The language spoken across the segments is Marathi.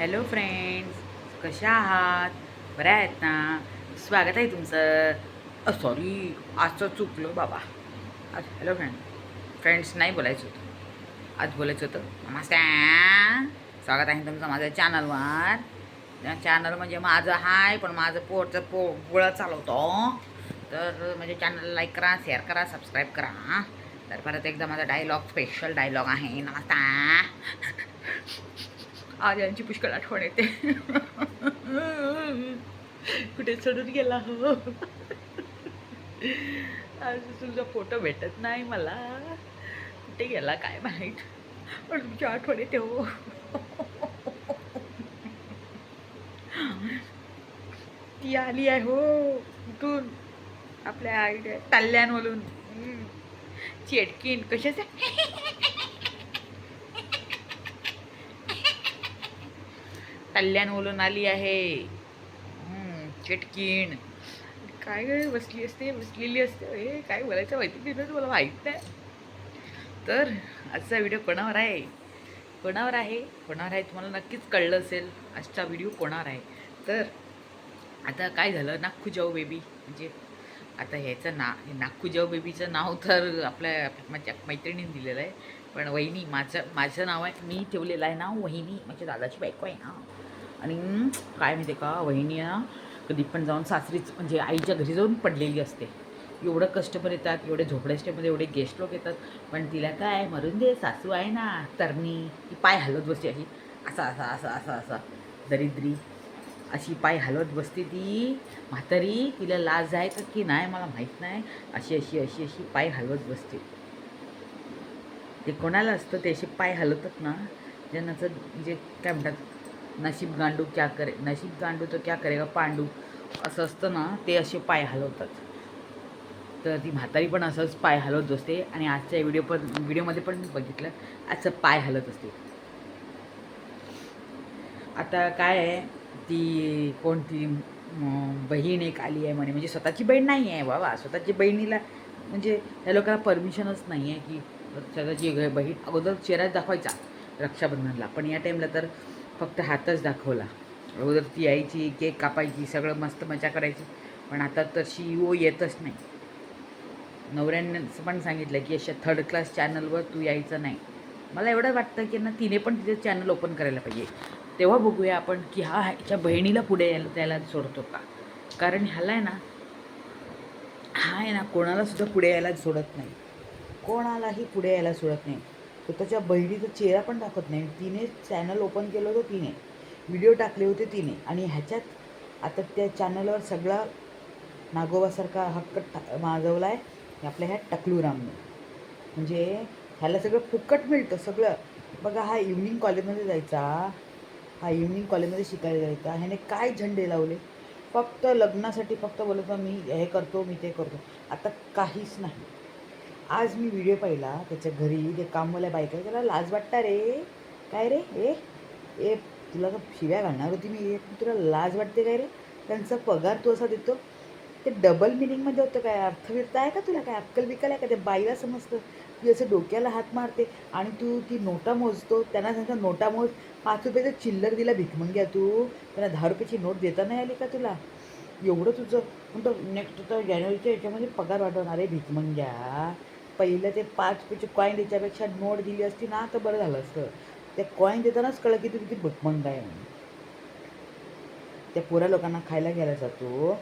हॅलो फ्रेंड्स कशा आहात? बऱ्या आहेत ना? स्वागत आहे तुमचं. सॉरी आजचं चुकलो बाबा. आज हॅलो फ्रेंड फ्रेंड्स नाही बोलायचं होतं. आज बोलायचं होतं. नमस्ते स्वागत आहे तुमचं माझ्या चॅनलवर चॅनल म्हणजे माझं हाय पण माझं पोटचं पो गोळा चालवतो. तर म्हणजे चॅनल लाईक करा शेअर करा सबस्क्राईब करा. तर परत एकदा माझा डायलॉग स्पेशल डायलॉग आहे. नमस्कार. आज यांची पुष्कळ आठवण येते. कुठे चढून गेला हो? आज तुझा फोटो भेटत नाही मला. कुठे गेला काय माहीत? पण तुमची आठवण येते हो. ती आली आहे हो इथून आपल्या आईने टल्ल्यांवरून चेटकीन कशाचं? कल्याण आली आहे. हम्म, चटकीण. काय बसली असते बसलेली असते. हे काय बोलायचं माहिती तिथं मला माहीत नाही. तर आजचा व्हिडिओ कोणावर आहे? कोणावर आहे? कोणावर आहे? तुम्हाला नक्कीच कळलं असेल. आजचा व्हिडिओ कोणावर आहे? तर आता काय झालं? नागू जाऊ बेबी म्हणजे आता ह्याचं ना हे जाऊ बेबीचं नाव तर आपल्या माझ्या मैत्रिणीने दिलेलं आहे. पण वहिनी माझं माझं नाव आहे मी ठेवलेलं आहे नाव वहिनी माझ्या दादाची बायको आहे ना. आणि काय माहिती का वहिनी ना कधी पण जाऊन सासरीच म्हणजे आईच्या घरी जाऊन पडलेली असते. एवढं कस्टमर येतात एवढे झोपड्यास्टेमध्ये म्हणजे एवढे गेस्ट लोक येतात. पण तिला काय मरून दे सासू आहे ना तरणी ती पाय हलवत बसते अशी. असा असा असा असा असा. दरिद्री. अशी पाय हलवत बसते ती. म्हातारी तिला लाज आहे का की नाही मला माहीत नाही. अशी अशी अशी अशी पाय हलवत बसते. ते कोणाला असतं ते असे पाय हलवतात ना ज्यांनाचं म्हणजे काय म्हणतात नशीब गांडू क्या करे नशीब गांडू तर क्या करेगा? पांडू. असं असतं ना ते असे पाय हलवतात. तर ती म्हातारी पण असंच पाय हलवत असते आणि आजच्या व्हिडिओ पण व्हिडिओमध्ये पण बघितलं असं पाय हलत असते. आता काय आहे ती कोणती बहीण एक आली आहे म्हणे. म्हणजे स्वतःची बहीण नाही आहे बाबा. स्वतःची बहिणीला म्हणजे त्या लोकांना परमिशनच नाही आहे की स्वतःची बहीण अगोदर चेहरा दाखवायचा रक्षाबंधनला. पण या टाईमला तर फक्त हातच दाखवला. अगोदर ती यायची केक कापायची सगळं मस्त मजा करायची. पण आता तशी ओ येतच नाही. नवऱ्याने पण सांगितलं की अशा थर्ड क्लास चॅनलवर तू यायचं नाही. मला एवढं वाटतं की ना तिने पण तिथे चॅनल ओपन करायला पाहिजे. तेव्हा बघूया आपण की हा ह्याच्या बहिणीला पुढे यायला त्याला सोडतो का? कारण ह्याला आहे ना हा आहे ना कोणालासुद्धा पुढे यायला सोडत नाही. कोणालाही पुढे यायला सोडत नाही. स्वतःच्या बहिणीचा चेहरा पण दाखवत नाही. तिने चॅनल ओपन केलं होतं तिने. व्हिडिओ टाकले होते तिने. आणि ह्याच्यात आता त्या चॅनलवर सगळा नागोबासारखा हक्क टा माजवला आहे आपल्या ह्या टकलूरामने. म्हणजे ह्याला सगळं फुकट मिळतं सगळं. बघा हा इव्हनिंग कॉलेजमध्ये जायचा. हा इव्हनिंग कॉलेजमध्ये शिकायला जायचा. ह्याने काय झंडे लावले? फक्त लग्नासाठी फक्त बोलत मी हे करतो मी ते करतो. आता काहीच नाही. आज मी व्हिडिओ पाहिला त्याच्या घरी ते कामवाल्या बायका आहे, त्याला लाज वाटता रे. काय रे? ए ए तुला का शिव्या घालणार होती मी. तुला लाज वाटते काय रे? त्यांचा पगार तू असा देतो. ते डबल मिनिंगमध्ये होतं काय? अर्थविरता आहे का तुला? काय अक्कल बिकल आहे का? ते बाईला समजतं. तू असं डोक्याला हात मारते आणि तू ती नोटा मोजतो. त्यांना त्यांचा नोटा मोज. पाच रुपयाचं चिल्लर दिला भिकमंग्या तू. त्यांना दहा रुपयाची नोट देता नाही आली का तुला? एवढं तुझं. म्हणतो नेक्स्ट तर जानेवारीच्या याच्यामध्ये पगार वाढवणार आहे भिकमंग्या पहिलं ते पाच रुपयाचे कॉईन त्याच्यापेक्षा नोट दिली असती ना तर बरं झालं असतं. ते कॉईन देतानाच कळलं की तू किती भटमंग आहे त्या पोऱ्या लोकांना खायला घ्यायला जातो.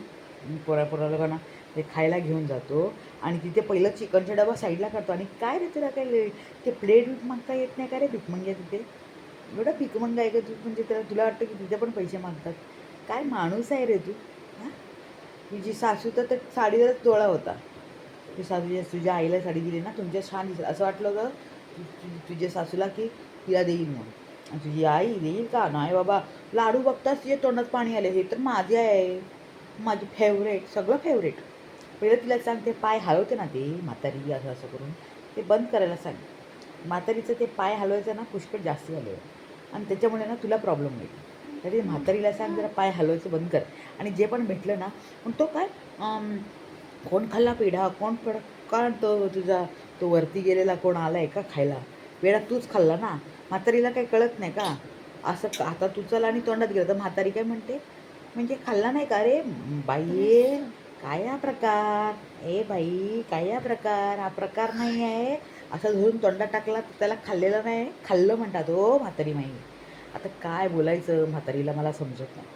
पोऱ्या पोऱ्या लोकांना ते खायला घेऊन जातो. आणि तिथे पहिलं चिकनचा डबा साईडला करतो आणि काय रे तुला काय ले- ते प्लेट बीट मागता येत नाही का रे भिकमंग्या तिथे? एवढा भिकमंग आहे का तू? म्हणजे त्याला तुला वाटतं की तिथे पण पैसे मागतात? काय माणूस आहे रे तू? हां? तुझी सासू तर साडीवरच डोळा होता. ती सासू तुझ्या आईला साडी दिली ना तुमच्या छान दिसेल. असं वाटलं होतं तुझ्या सासूला की तिला देईल म्हणून. आणि तुझी आई देईल का? नाही बाबा. लाडू बघताच तुझ्या तोंडात पाणी आले. हे तर माझे आहे. माझे फेवरेट सगळं फेवरेट पहिलं तिला सांग ते पाय हलवते ना ते म्हातारी असं असं करून. ते बंद करायला सांग. म्हातारीचं ते पाय हलवायचं ना पुष्कळ जास्त झालं. आणि त्याच्यामुळे ना तुला प्रॉब्लेम होईल. तरी म्हातारीला सांग जरा पाय हलवायचं बंद कर. आणि जे पण भेटलं ना मग तो काय कोण खाल्ला पेढा? कोण पेढा? तो तुझा तो वरती गेलेला कोण आला आहे का खायला? पेढा तूच खाल्ला ना? म्हातारीला काही कळत नाही का? असं आता तू चला आणि तोंडात गेलं तर म्हातारी काय म्हणते? म्हणजे खाल्ला नाही का? रे बाई काय हा प्रकार? ए बाई काय हा प्रकार? हा प्रकार नाही आहे. असं धरून तोंडात टाकला तर त्याला खाल्लेलं नाही. खाल्लं म्हणतात हो म्हातारी माई. आता काय बोलायचं म्हातारीला मला समजत नाही.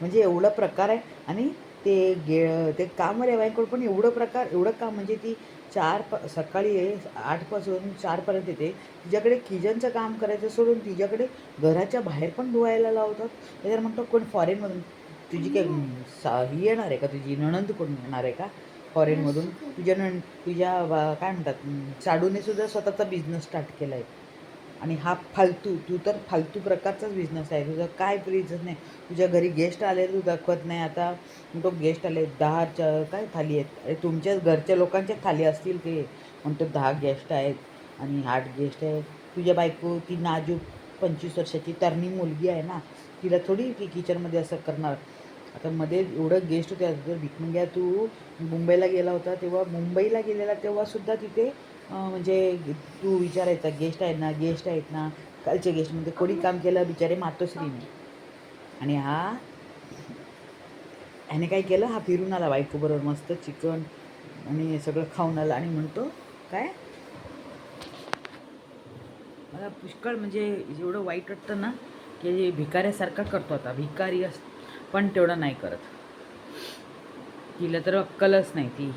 म्हणजे एवढा प्रकार आहे. आणि ते गे ते काम रेवायकडं पण एवढं प्रकार एवढं काम म्हणजे ती चार प सकाळी आठपासून चारपर्यंत येते. तिच्याकडे किचनचं काम करायचं सोडून तिच्याकडे घराच्या बाहेर पण धुवायला लावतात. त्याच्यावर म्हणतो कोण फॉरेनमधून तुझी काय सा ही येणार आहे का तुझी? नणंद कोण येणार आहे का फॉरेनमधून? तुझ्या नण तुझ्या बा- काय म्हणतात साडूने सुद्धा स्वतःचा बिझनेस स्टार्ट केला आहे आणि हा फालतू तू तर फालतू प्रकारचाच बिझनेस आहे. तुझा काय बिझनेस नाही तुझ्या घरी गेस्ट आले तू दाखवत नाही. आता तो गेस्ट आले दहा काय थाली आहेत? अरे तुमच्या घरच्या लोकांच्या थाली असतील ते. म्हणतो दहा गेस्ट आहेत आणि आठ गेस्ट आहेत. तुझ्या बायको ती नाजूक पंचवीस वर्षाची तरणी मुलगी आहे ना तिला थोडी ती किचनमध्ये असं करणार. आता मध्ये एवढं गेस्ट होते आता विकमंग्या तू. मुंबईला गेला होता तेव्हा मुंबईला गेलेला तेव्हासुद्धा तिथे म्हणजे तू विचारायचा गेस्ट आहेत ना गेस्ट आहेत ना कालचे गेस्ट म्हणजे कोणी काम केलं? बिचारे मातोश्रीने. आणि हा ह्याने काय केलं? हा फिरून आला बायकोबरोबर मस्त चिकन आणि सगळं खाऊन आलं आणि म्हणतो काय? मला पुष्कळ म्हणजे एवढं वाईट वाटतं ना की भिकाऱ्यासारखा करतो आता. भिकारी अस पण तेवढं नाही करत. तिला तर अक्कलच नाही ती.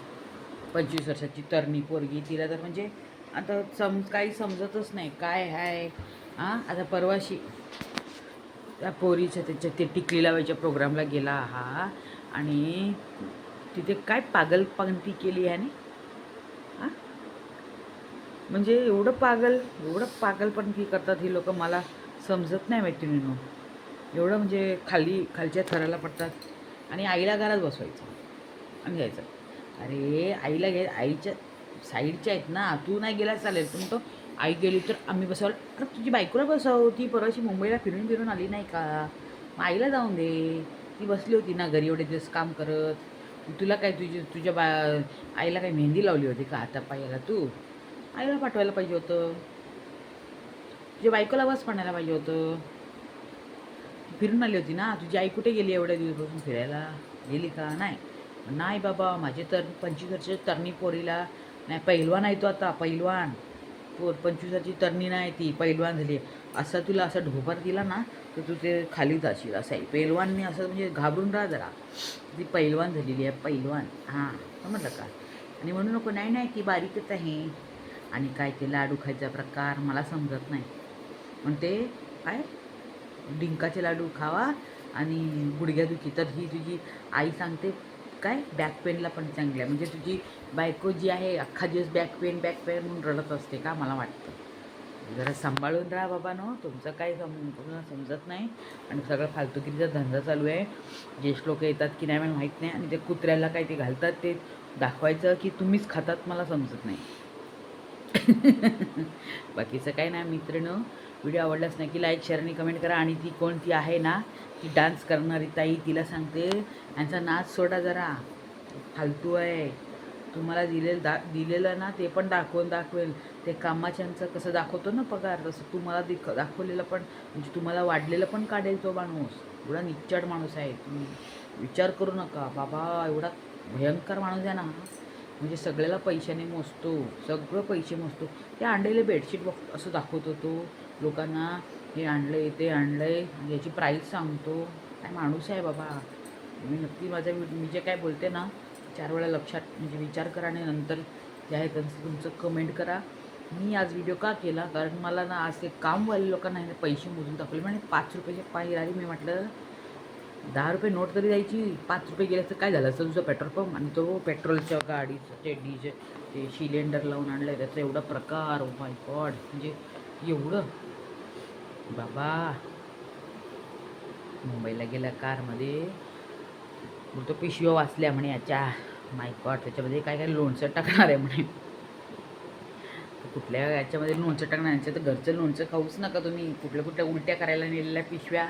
पंचवीस वर्षाची तरणी पोरगी तिला तर म्हणजे आता सम काही समजतच नाही काय आहे हां? आता परवाशी त्या पोरीच्या त्याच्या ते टिकली लावायच्या प्रोग्रामला गेला हा आणि तिथे काय पागलपंती केली ह्याने? हां? म्हणजे एवढं पागल एवढं पागलपंती करतात ही लोक मला समजत नाही मैत्रिणीनं. एवढं म्हणजे खाली खालच्या थराला पडतात आणि आईला घरात बसवायचं आणि घ्यायचं अरे आईला घे आईच्या साईडच्या आहेत ना तू नाही गेला चालेल पण तो आई गेली तर आम्ही बसवलं. अरे तुझी बायकोला बसव ती परवाशी मुंबईला फिरून फिरून आली नाही का? मग आईला जाऊन दे. ती बसली होती ना घरी एवढे दिवस काम करत. तुला काय तुझी तुझ्या बा आईला काय मेहंदी लावली होती का आता पायाला तू? आईला पाठवायला पाहिजे होतं. तुझ्या बायकोला बस म्हणायला पाहिजे होतं. फिरून आली होती ना तुझी आई कुठे गेली एवढ्या दिवसापासून फिरायला? गेली का? नाही. नाही बाबा माझे तर पंचवीस वर्षाची तरणी पोरीला नाही पहिलवान आहे तो आता पहिलवान पोर पंचवीस वर्षाची तरणी नाही ती पैलवान झाली. असा तुला असा ढोपर दिला ना तर तू ते खाली जाशील असं आहे. पैलवानने असं म्हणजे घाबरून राहा जरा. ती पैलवान झालेली आहे पैलवान. हां समजलं का? आणि म्हणू नको नाही नाही ती बारीकच आहे. आणि काय ते लाडू खायचा प्रकार मला समजत नाही. म्हणते काय? डिंकाचे लाडू खावा आणि गुडघ्यादुखी तर ही तुझी आई सांगते काय? बॅक पेनला पण चांगली आहे. म्हणजे तुझी बायको जी आहे अख्खा दिवस बॅक पेन बॅक पेन म्हणून रडत असते का? मला वाटतं. जरा सांभाळून राहा बाबा नो हो. तुमचं काही सम तुम्हाला समजत नाही. आणि सगळं फालतुकीचा धंदा चालू आहे. ज्येष्ठ लोक येतात की नाही मला माहीत नाही. आणि ते कुत्र्याला काय ते घालतात ते दाखवायचं की तुम्हीच खातात मला समजत नाही. बाकीचं काय नाही मित्रांनो. व्हिडिओ आवडलाच नाही की लाईक शेअर आणि कमेंट करा. आणि ती कोणती आहे ना ती डान्स करणारी ताई तिला सांगते. यांचा नाच सोडा जरा. फालतू आहे. तुम्हाला दिलेलं दा दिलेलं ना ते पण दाखवून दाखवेल. ते कामाच्यांचं कसं दाखवतो ना पगार तसं तुम्हाला दिख दाखवलेलं पण म्हणजे तुम्हाला वाढलेलं पण काढेल तो माणूस. एवढा निच्चड माणूस आहे. तुम्ही विचार करू नका. बाबा एवढा भयंकर माणूस आहे ना. म्हणजे सगळ्याला पैशाने मोजतो. सगळं पैसे मोजतो. ते आणलेले बेडशीट बघ असं दाखवतो तो. लोकांना हे आणलं आहे ते आणलं आहे याची प्राईस सांगतो. काय माणूस आहे बाबा. मी नक्की माझ्या मी जे काय बोलते ना चार वेळा लक्षात म्हणजे विचार करा आणि नंतर जे आहे त्यांचं तुमचं कमेंट करा. मी आज व्हिडिओ का केला? कारण मला ना आज ते कामवाले लोकांना आहे ना पैसे मोजून दाखवले. म्हणजे पाच रुपयाचे पाय आली मी म्हटलं दहा रुपये नोट तरी द्यायची. पाच रुपये गेले तर काय झालं? असं तुझं पेट्रोल पंप आणि तो पेट्रोलच्या गाडीचं ते डीजे ते सिलेंडर लावून आणलं आहे त्याचा एवढा प्रकार. ओ माय गॉड म्हणजे एवढं. बाबा. मुंबईला गेला कारमध्ये. तो पिशव्या वाचल्या म्हणे याच्या. माय गॉड त्याच्यामध्ये काय काय लोणचं टाकणार आहे म्हणे. कुठल्या याच्यामध्ये लोणचं टाकणार यांच्या तर घरचं लोणचं खाऊच नका तुम्ही. कुठल्या कुठल्या उलट्या करायला नेलेल्या पिशव्या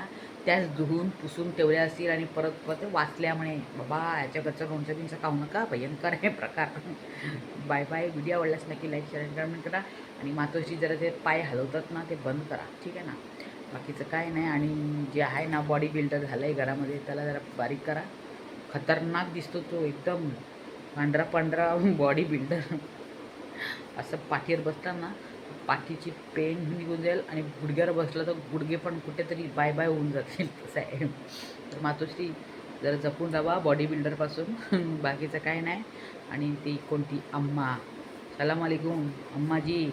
त्याच धुवून पुसून ठेवल्या असतील आणि परत परत वाचल्या म्हणे बाबा याच्या घरचं लोणचं बिंचं खाऊ नका. भयंकर आहे प्रकार. Bye bye. व्हिडिओ आवडलाच नक्की लाईक शेअर कमेंट करा. आणि मातोश्री जरा ते पाय हलवतात ना ते बंद करा. ठीक आहे ना? बाकीचं काय नाही. आणि जे आहे ना बॉडी बिल्डर झालं आहे घरामध्ये त्याला जरा बारीक करा. खतरनाक दिसतो तो एकदम. पांढरा पांढरा बॉडी बिल्डर असं पाठीवर बसला ना पाठीची पेन निघून जाईल आणि गुडघ्यावर बसला तर गुडघे पण कुठेतरी बाय बाय होऊन जातील. तसं आहे तर मातोश्री जरा जपून राहा बॉडी बिल्डरपासून बाकीचं काय नाही. आणि ती कोणती? अम्मा. सलाम वालेकुम अम्मा जी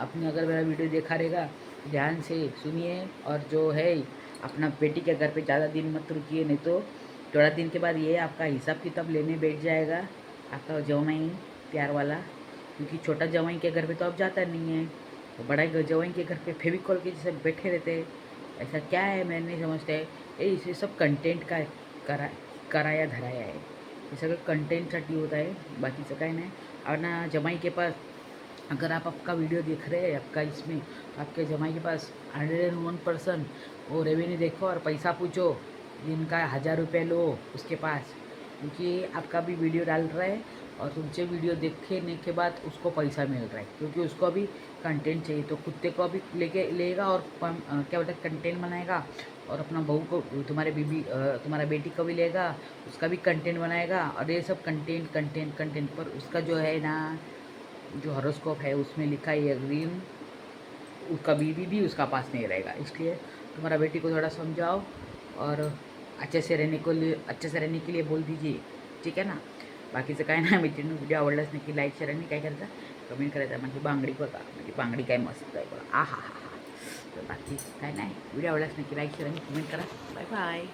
आपने अगर मेरा वीडियो देखा रहेगा ध्यान से सुनिए. और जो है अपना बेटी के घर पे ज़्यादा दिन मत रुकिए नहीं तो थोड़ा दिन के बाद ये आपका हिसाब किताब लेने बैठ जाएगा. आपका जवाई प्यार वाला. क्योंकि छोटा जवाई के घर पे तो अब जाता नहीं है तो बड़ा जवाई के घर पे फेविकॉल के जैसे बैठे रहते हैं। ऐसा क्या है, मैं नहीं समझता। है ये इसे सब कंटेंट का करा, कराया धराया है। ये सगळं कंटेंटसाठी होत आहे बाकीचं काय नाही। और ना जमाई के पास, अगर आप आपका वीडियो देख रहे हैं, आपका इसमें, आपके जमाई के पास हंड्रेड एंड वन परसेंट वो रेवेन्यू देखो और पैसा पूछो, जिनका हज़ार रुपये लो उसके पास, क्योंकि आपका भी वीडियो डाल रहा है और तुमसे वीडियो देखने के बाद उसको पैसा मिल रहा है, क्योंकि उसको अभी कंटेंट चाहिए तो कुत्ते को अभी लेके, लेगा और क्या बोलते हैं कंटेंट बनाएगा और अपना बहू को, तुम्हारे बीबी तुम्हारा बेटी को भी लेगा, उसका भी कंटेंट बनाएगा और ये सब कंटेंट कंटेंट कंटेंट पर उसका जो है ना, जो हॉरोस्कोप है, उसमें लिखा है ग्रीन उसका भी भी उसका पास नहीं रहेगा, इसलिए तुम्हारा बेटी को थोड़ा समझाओ और अच्छे से रहने को लिए, अच्छे से रहने के लिए बोल दीजिए, ठीक है ना? बाकीचं काय नाही मित्रांनो व्हिडिओ आवडलाच नक्की लाईक शेअर आणि काय करायचं? कमेंट करायचा. म्हणजे बांगडी बघा. म्हणजे बांगडी काय मस्त आहे बघा. आ हा हा हा तर बाकी काय नाही. व्हिडिओ आवडलाच नक्की लाईक शेअर आणि कमेंट करा. Bye bye